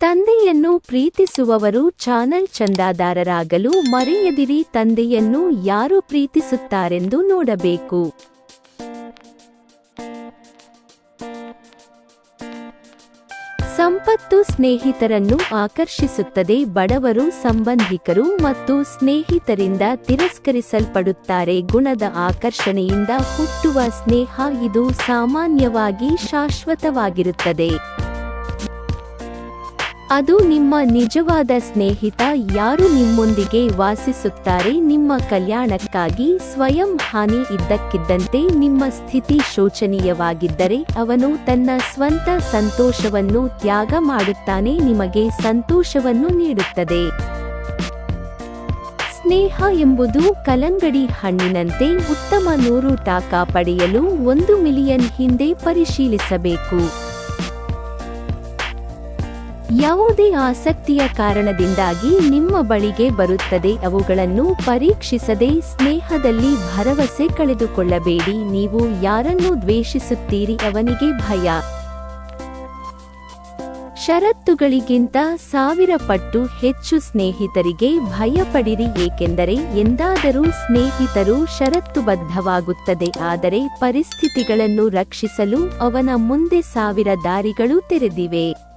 ತಂದೆಯನ್ನು ಪ್ರೀತಿಸುವವರು ಚಾನಲ್ ಚಂದಾದಾರರಾಗಲು ಮರೆಯದಿರಿ, ತಂದೆಯನ್ನು ಯಾರು ಪ್ರೀತಿಸುತ್ತಾರೆಂದು ನೋಡಬೇಕು. ಸಂಪತ್ತು ಸ್ನೇಹಿತರನ್ನು ಆಕರ್ಷಿಸುತ್ತದೆ, ಬಡವರು ಸಂಬಂಧಿಕರು ಮತ್ತು ಸ್ನೇಹಿತರಿಂದ ತಿರಸ್ಕರಿಸಲ್ಪಡುತ್ತಾರೆ, ಗುಣದ ಆಕರ್ಷಣೆಯಿಂದ ಹುಟ್ಟುವ ಸ್ನೇಹ ಇದು ಸಾಮಾನ್ಯವಾಗಿ ಶಾಶ್ವತವಾಗಿರುತ್ತದೆ. ಅದು ನಿಮ್ಮ ನಿಜವಾದ ಸ್ನೇಹಿತ ಯಾರು ನಿಮ್ಮೊಂದಿಗೆ ವಾಸಿಸುತ್ತಾರೆ ನಿಮ್ಮ ಕಲ್ಯಾಣಕ್ಕಾಗಿ ಸ್ವಯಂ ಹಾನಿ ಇದ್ದಕ್ಕಿದ್ದಂತೆ ನಿಮ್ಮ ಸ್ಥಿತಿ ಶೋಚನೀಯವಾಗಿದ್ದರೆ ಅವನು ತನ್ನ ಸ್ವಂತ ಸಂತೋಷವನ್ನು ತ್ಯಾಗ ಮಾಡುತ್ತಾನೆ, ನಿಮಗೆ ಸಂತೋಷವನ್ನು ನೀಡುತ್ತದೆ. ಸ್ನೇಹ ಎಂಬುದು ಕಲಂಗಡಿ ಹಣ್ಣಿನಂತೆ ಉತ್ತಮ ನೂರು ಟಾಕಾ ಪಡೆಯಲು ಒಂದು ಮಿಲಿಯನ್ ಹಿಂದೆ ಪರಿಶೀಲಿಸಬೇಕು. ಯಾವುದೇ ಆಸಕ್ತಿಯ ಕಾರಣದಿಂದಾಗಿ ನಿಮ್ಮ ಬಳಿಗೆ ಬರುತ್ತದೆ. ಅವುಗಳನ್ನು ಪರೀಕ್ಷಿಸದೆ ಸ್ನೇಹದಲ್ಲಿ ಭರವಸೆ ಕಳೆದುಕೊಳ್ಳಬೇಡಿ. ನೀವು ಯಾರನ್ನು ದ್ವೇಷಿಸುತ್ತೀರಿ? ಅವನಿಗೆ ಭಯ. ಷರತ್ತುಗಳಿಗಿಂತ ಸಾವಿರ ಪಟ್ಟು ಹೆಚ್ಚು ಸ್ನೇಹಿತರಿಗೆ ಭಯಪಡಿರಿ. ಏಕೆಂದರೆ ಎಂದಾದರೂ ಸ್ನೇಹಿತರು ಷರತ್ತುಬದ್ಧವಾಗುತ್ತದೆ. ಆದರೆ ಪರಿಸ್ಥಿತಿಗಳನ್ನು ರಕ್ಷಿಸಲು ಅವನ ಮುಂದೆ ಸಾವಿರ ದಾರಿಗಳು ತೆರೆದಿವೆ.